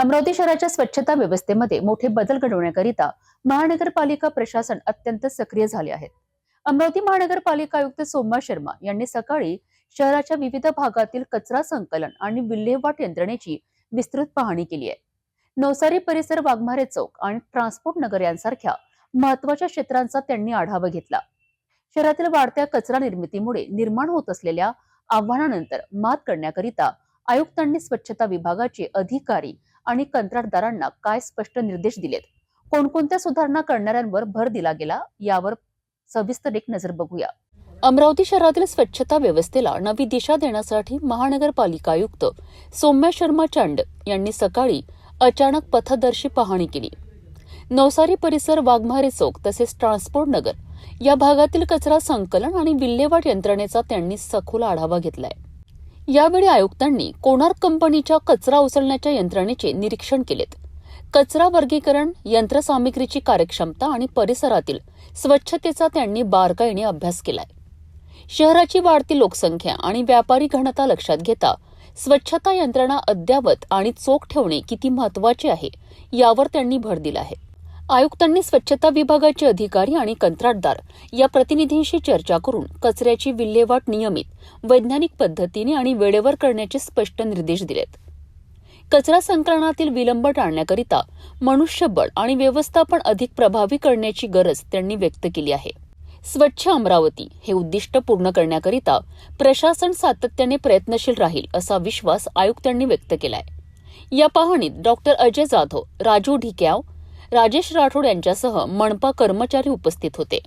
अमरावती शहराच्या स्वच्छता व्यवस्थेमध्ये मोठे बदल घडवण्याकरिता महानगरपालिका प्रशासन अत्यंत सक्रिय झाले आहेत. अमरावती महानगरपालिका आयुक्त सोमा शर्मा यांनी सकाळी शहराच्या विविध भागातील कचरा संकलन आणि विल्हेवाट यंत्रणेची विस्तृत पाहणी केली आहे. नवसारी परिसर वाघमारे चौक आणि ट्रान्सपोर्ट नगर यांसारख्या महत्त्वाच्या क्षेत्रांचा त्यांनी आढावा घेतला. शहरातील वाढत्या कचरा निर्मितीमुळे निर्माण होत असलेल्या आव्हानानंतर मात करण्याकरिता आयुक्तांनी स्वच्छता विभागाचे अधिकारी आणि कंत्राटदारांना काय स्पष्ट निर्देश दिलेत? कोणकोणत्या सुधारणा करणाऱ्यांवर भर दिला गेला? यावर सविस्तर एक नजर बघूया. अमरावती शहरातील स्वच्छता व्यवस्थेला नवी दिशा देण्यासाठी महानगरपालिका आयुक्त सौम्या शर्मा चांड यांनी सकाळी अचानक पथदर्शी पाहणी केली. नवसारी परिसर वाघमारे चौक तसेच ट्रान्सपोर्ट नगर या भागातील कचरा संकलन आणि विल्हेवाट यंत्रणेचा त्यांनी सखोल आढावा घेतलाय. यावेळी आयुक्तांनी कोणार्क कंपनीच्या कचरा उचलण्याच्या यंत्रणेचे निरीक्षण केलेत. कचरा वर्गीकरण यंत्रसामग्रीची कार्यक्षमता आणि परिसरातील स्वच्छतेचा त्यांनी बारकाईने अभ्यास केलाय. शहराची वाढती लोकसंख्या आणि व्यापारी घनता लक्षात घेता स्वच्छता यंत्रणा अद्यावत आणि चोख ठेवणे किती महत्त्वाचे आहे यावर त्यांनी भर दिला आहे. आयुक्तांनी स्वच्छता विभागाचे अधिकारी आणि कंत्राटदार या प्रतिनिधींशी चर्चा करून कचऱ्याची विल्हेवाट नियमित वैज्ञानिक पद्धतीने आणि वेळेवर करण्याचे स्पष्ट निर्देश दिलेत. कचरा संकलनातील विलंब टाळण्याकरिता मनुष्यबळ आणि व्यवस्थापन अधिक प्रभावी करण्याची गरज त्यांनी व्यक्त केली आहे. स्वच्छ अमरावती हे उद्दिष्ट पूर्ण करण्याकरिता प्रशासन सातत्याने प्रयत्नशील राहील असा विश्वास आयुक्तांनी व्यक्त केलाय. या पाहणीत डॉक्टर अजय जाधव राजू ढिक्याव राजेश राठोड यांच्यासह मनपा कर्मचारी उपस्थित होते.